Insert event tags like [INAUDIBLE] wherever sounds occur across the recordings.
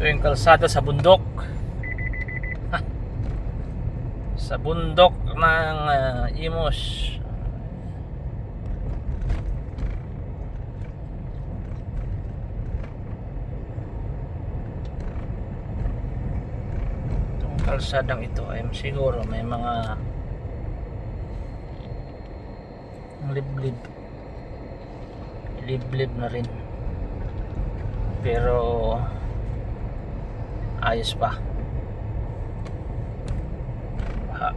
Ito yung kalsada sa bundok. Sa bundok ng ah, Imos. Itong kalsadang ito ay siguro may mga liblib liblib na rin pero ayos pa. Ha.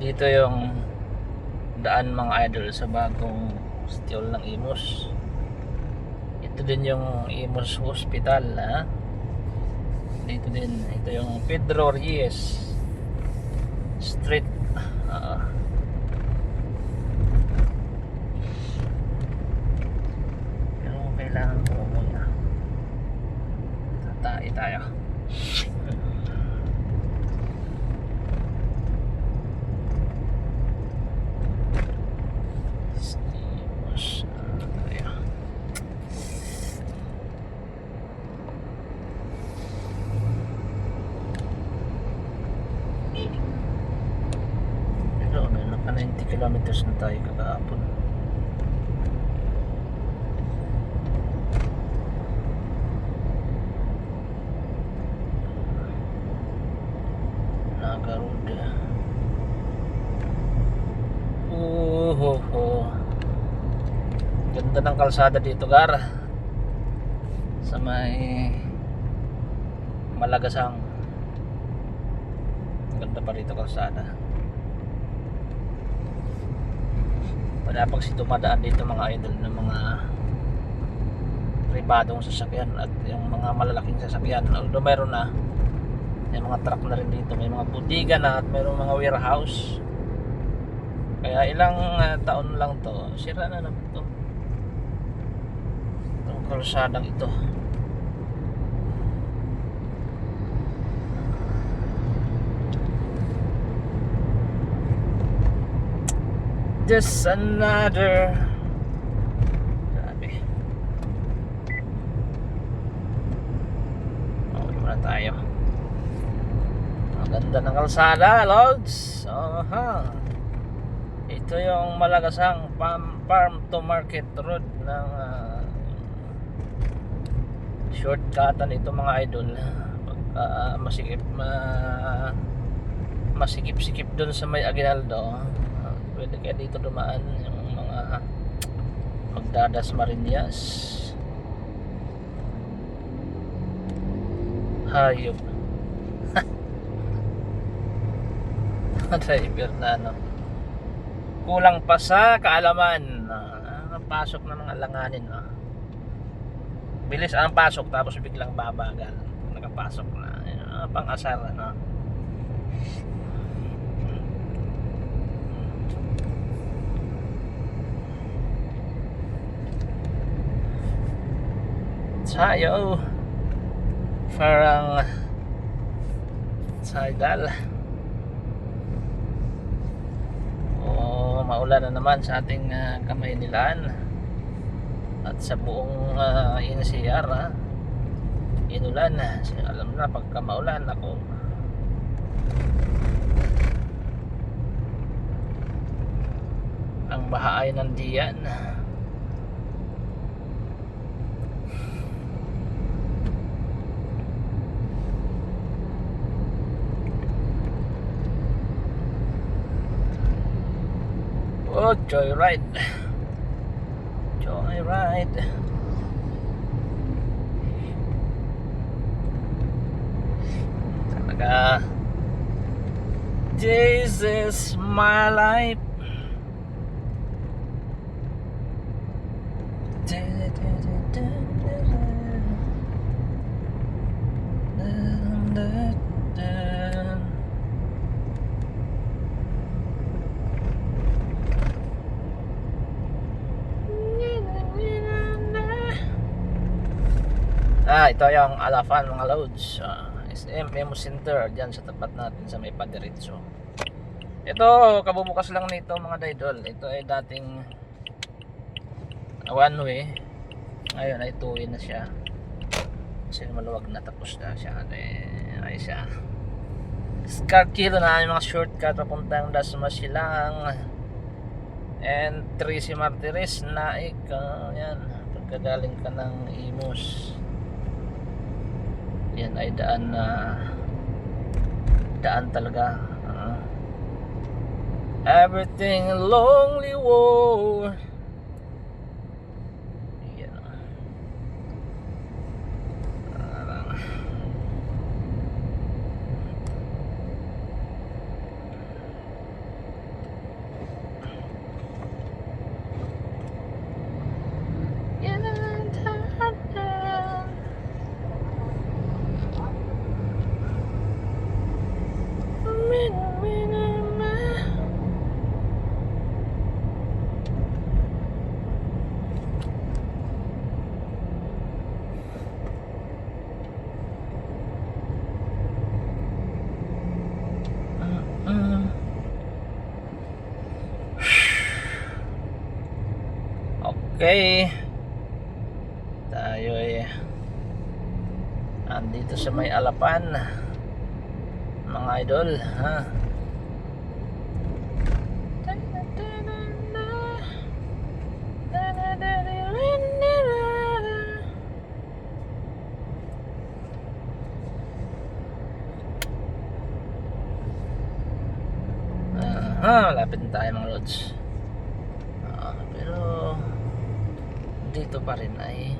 dito yung daan mga idol sa bagong steel ng Imos ito din yung Imos Hospital ha dito din. Ito yung Pedro Reyes Street. Ah. pero kailangan ko muna. Tatay tayo Imos ah, tayo Pero ano, naka 90 kilometers na tayo kagahapon. Naga Road. Uhoho. Ganda ng kalsada dito, Gar. Sa may Malagasang. Ganda pa rito kalsada. wala pag si dumadaan dito mga idol ng mga pribadong sasakyan at yung mga malalaking sasakyan although meron na may mga truck na rin dito may mga budiga na at mayroong mga warehouse kaya ilang ah, taon lang to sira na naman to kalsadang ito. Just another. Grabe. Okay muna tayo. Ang ganda ng kalsada Lods. Aha. Ito yung malagasang farm, farm to market road ng uh, shortcutan ito mga idol. Pagka ah, masikip ma masikip-sikip doon sa may Aguinaldo ah, pwede kaya dito dumaan yung mga magdadas Marinas hayop. [LAUGHS] Driver na ano kulang pa sa kaalaman. Ah, pasok na mga langanin ah. Bilis ang pasok tapos biglang babagal. Nakapasok na. Ah, pang asar ano? Tayo parang saydal. O maulan na naman sa ating uh, kamay nilaan at sa buong uh, NCR ha? inulan alam na pagka maulan ako ang baha ay nandiyan Oh, joyride. I ride. This is my life. Ito yung Alafan mga loads. Ah, SM Memo Center dyan sa tapat natin sa may padiretso. Ito, kabubukas lang nito mga idol. Ito ay dating one way. Ngayon ay two way na siya. Kasi maluwag na tapos na siya. Ay, ay siya. Scar kilo na yung mga shortcut papuntang Dasma Silang. And Tracy Martires na ikaw. Yan. Pagkagaling ka ng Imus. Yan ay daan na daan talaga. Ah. everything lonely world. Yan. Parang- Yan, da, da. Okay. Tayo ay andito sa may alapan. Mga idol ha? Aha, lapit na tayo mga lods Ah, pero dito pa rin ay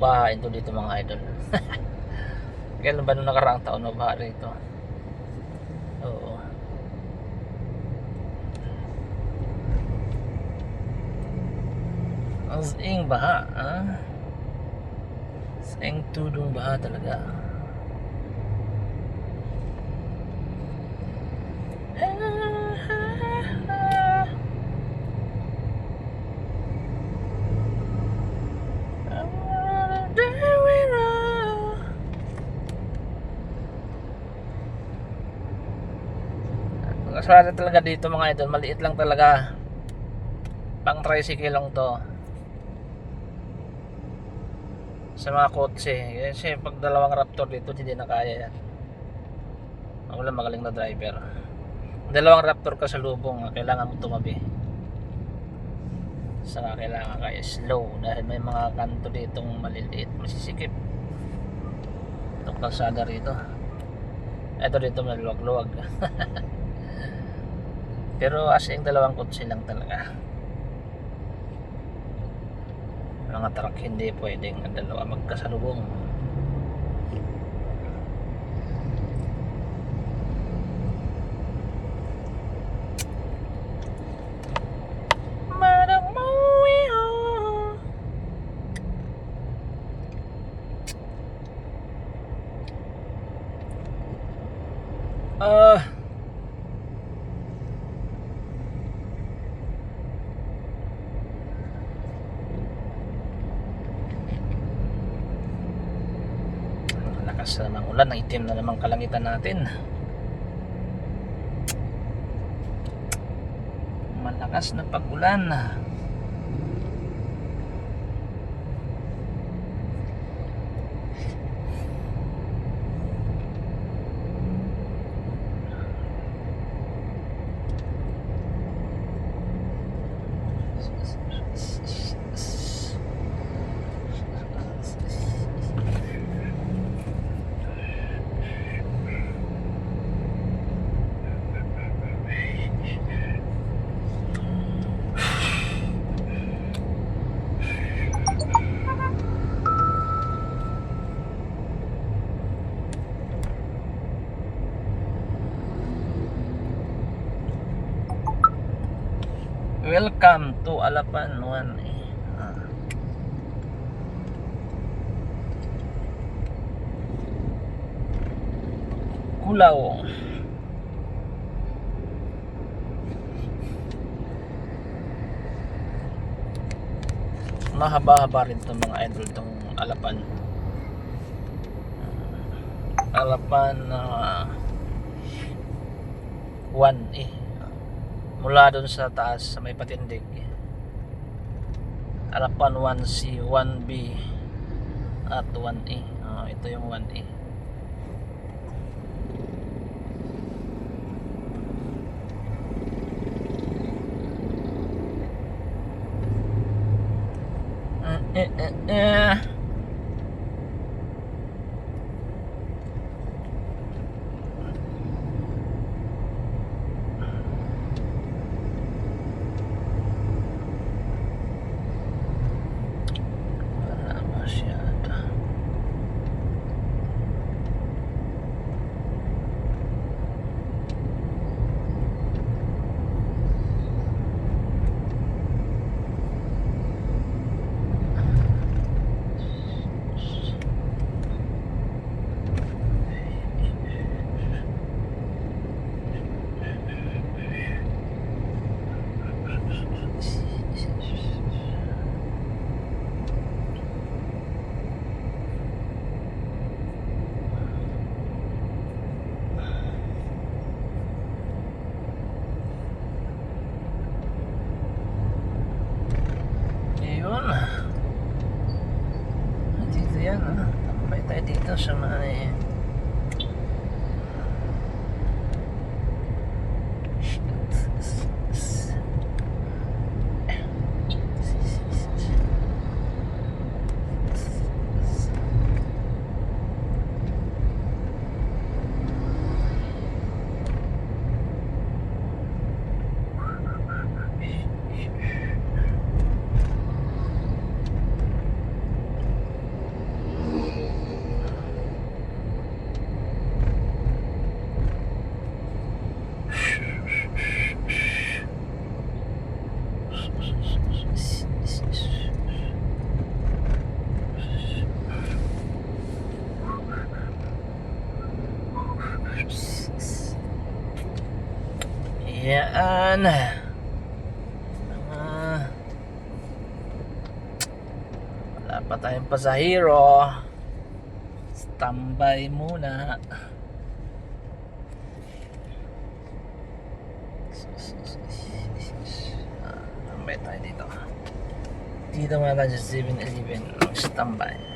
bahain to dito mga idol. [LAUGHS] Kailan ba nung nakaraang taon na baha rito? Oo. Ang saing baha ha saing tudong baha talaga Aswerte talaga dito mga idol, maliit lang talaga. Pang tricycle lang to. Sa mga kotse. Kasi pag dalawang raptor dito, hindi na kaya yan. Wala magaling na driver. Dalawang raptor ka sa lubong, ah, kailangan mo tumabi. Saka kailangan kaya slow dahil may mga kanto ditong maliliit, masisikip. Itong kalsada rito. Ito dito maluwag-luwag. [LAUGHS] Pero as in dalawang kotse lang talaga. Mga truck hindi pwedeng dalawa magkasalubong. Ah. Ang lakas na ng ulan, ang itim na namang kalangitan natin. Malakas na pag-ulan. Welcome to Alapan 1. Ah. Kulaw. Mahaba-haba rin itong mga idol itong Alapan. harapan na 1 eh mula doon sa taas sa may patindig harapan 1C 1B at 1A Ah, ito yung 1A eh, eh, eh, Yan. Ah. wala pa tayong pasahero. Standby muna. Ah, Standby tayo dito. Dito muna tayo sa 7-Eleven. Standby.